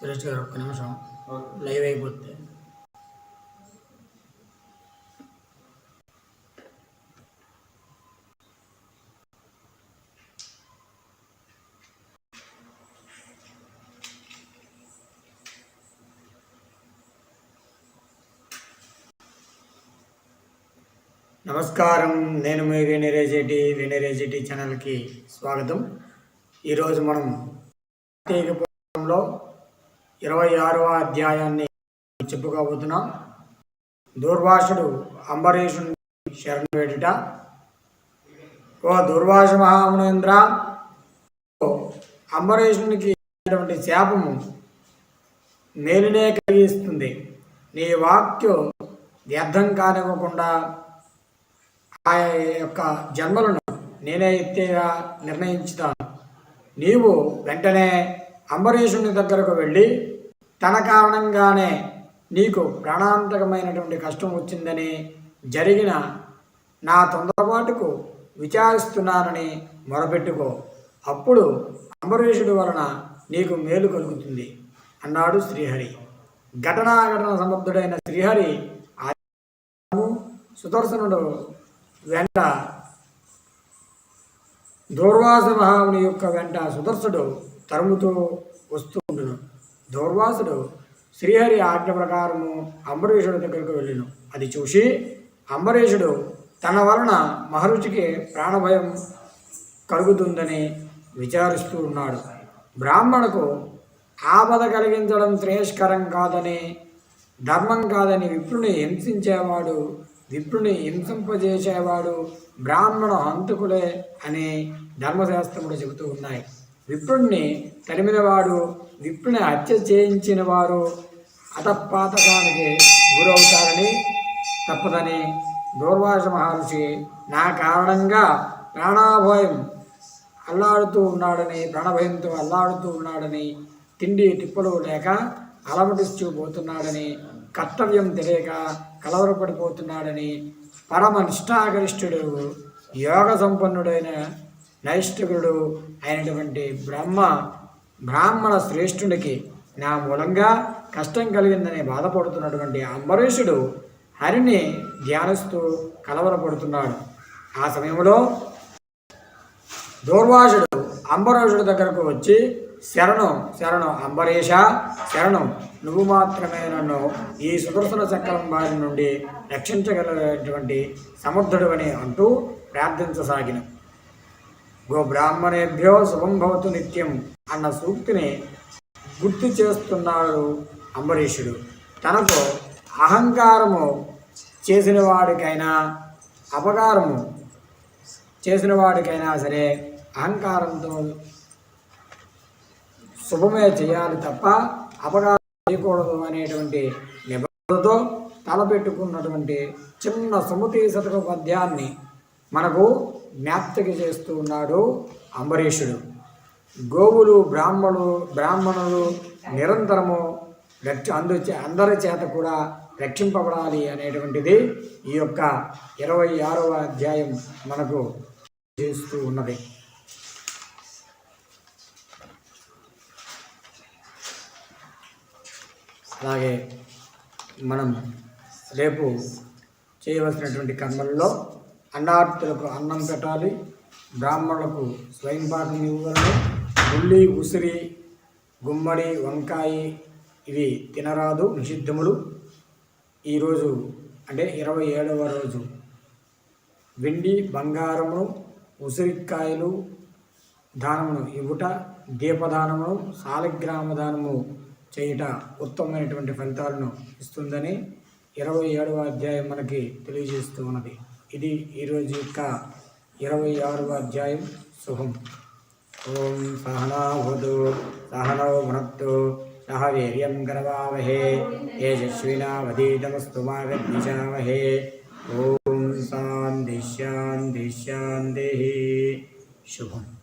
సురేష్ గారు ఒక్క నిమిషం. లైవ్ అయిపోతే. నమస్కారం. నేను మీ వేణిరేజెటి వేణిరేజెటి ఛానల్కి స్వాగతం. ఈరోజు మనం కార్తీక పురాణంలో ఇరవై ఆరవ అధ్యాయాన్ని చెప్పుకోబోతున్నాం. దూర్వాసుడు అంబరీషుని శరణు వేడుట. ఓ దుర్వాస మహామునేంద్ర అంబరీషునికి ఇటువంటి శాపము మేలునే కలిగిస్తుంది. నీ వాక్యం వ్యర్థం కానివ్వకుండా ఆ యొక్క జన్మలను నేనే ఎత్తేగా నిర్ణయించుతాను. నీవు వెంటనే అంబరీషుని దగ్గరకు వెళ్ళి తన కారణంగానే నీకు ప్రాణాంతకమైనటువంటి కష్టం వచ్చిందని జరిగిన నా తొందరపాటుకు విచారిస్తున్నానని మొరపెట్టుకో. అప్పుడు అంబరీషుడి వలన నీకు మేలు కలుగుతుంది అన్నాడు శ్రీహరి. ఘటనాఘటన సమర్థుడైన శ్రీహరి సుదర్శనుడు వెంట దూర్వాస మహాముని యొక్క వెంట సుదర్శుడు తరుముతూ వస్తూ ఉండును. దూర్వాసుడు శ్రీహరి ఆజ్ఞ ప్రకారము అంబరీషుడి దగ్గరకు వెళ్ళిను. అది చూసి అంబరీషుడు తన వలన మహర్షికి ప్రాణభయం కలుగుతుందని విచారిస్తూ ఉన్నాడు. బ్రాహ్మణకు ఆపద కలిగించడం శ్రేయస్కరం కాదని ధర్మం కాదని విప్రుని హింసించేవాడు విప్రుని హింసింపజేసేవాడు బ్రాహ్మణ హంతకులే అని ధర్మశాస్త్రములు చెబుతూ ఉన్నాయి. విప్రుణ్ణి తరిమినవాడు విప్రుని హత్య చేయించిన వారు అతపాతకానికి గురవుతారని తప్పదని దూర్వాస మహర్షి నా కారణంగా ప్రాణాభయం అల్లాడుతూ ఉన్నాడని ప్రాణభయంతో అల్లాడుతూ ఉన్నాడని తిండి తిప్పలు లేక అలమటిస్తూ పోతున్నాడని కర్తవ్యం తెలియక కలవరపడిపోతున్నాడని పరమ నిష్ఠాగరిష్ఠుడు యోగ సంపన్నుడైన నైష్ఠికుడు అయినటువంటి బ్రహ్మ బ్రాహ్మణ శ్రేష్ఠునికి నా మూలంగా కష్టం కలిగిందని బాధపడుతున్నటువంటి అంబరీషుడు హరిని ధ్యానిస్తూ కలవరపడుతున్నాడు. ఆ సమయంలో దూర్వాసుడు అంబరీషుడి దగ్గరకు వచ్చి శరణం శరణం అంబరీష శరణం నువ్వు మాత్రమే నన్ను ఈ సుదర్శన చక్రం వారి నుండి రక్షించగలిగినటువంటి సమర్థుడు అని అంటూ ప్రార్థించసాగిన. గోబ్రాహ్మణేభ్యో శుభం భవతు నిత్యం అన్న సూక్తిని గుర్తు చేస్తున్నాడు అంబరీషుడు. తనకు అహంకారము చేసిన వాడికైనా అపకారము చేసిన వాడికైనా సరే అహంకారంతో శుభమే చేయాలి తప్ప అపకారం చేయకూడదు అనేటువంటి నిబంధనతో తలపెట్టుకున్నటువంటి చిన్న సుమతి శతక పద్యాన్ని మనకు జ్ఞాప్తికి చేస్తూ ఉన్నాడు అంబరీషుడు. గోవులు బ్రాహ్మణులు బ్రాహ్మణులు నిరంతరము రక్ష అందు అందరి చేత కూడా రక్షింపబడాలి అనేటువంటిది ఈ యొక్క ఇరవై ఆరవ అధ్యాయం మనకు చేస్తూ ఉన్నది. అలాగే మనం రేపు చేయవలసినటువంటి కర్మల్లో అన్నార్తులకు అన్నం పెట్టాలి. బ్రాహ్మణులకు స్వయం స్వయంపాకం ఇవ్వగలరు ఉల్లి ఉసిరి గుమ్మడి వంకాయ ఇవి తినరాదు నిషిద్ధములు. ఈరోజు అంటే ఇరవై ఏడవ రోజు. వెండి బంగారము ఉసిరికాయలు దానమును ఇవ్వుట దీపదానమును సాలిగ్రామ దానము చేయుట ఉత్తమమైనటువంటి ఫలితాలను ఇస్తుందని ఇరవై ఏడవ అధ్యాయం మనకి తెలియజేస్తూ ఉన్నది. ఇది ఈరోజు యొక్క ఇరవై ఆరవ అధ్యాయం. శుభం. ఓం సహనాభుతు సహనౌ భునక్తు సహ వీర్యం గర్వావహే తేజస్వినావధీతమస్తు మా విద్విషావహే ఓం శాంతి శాంతి శాంతి. శుభం.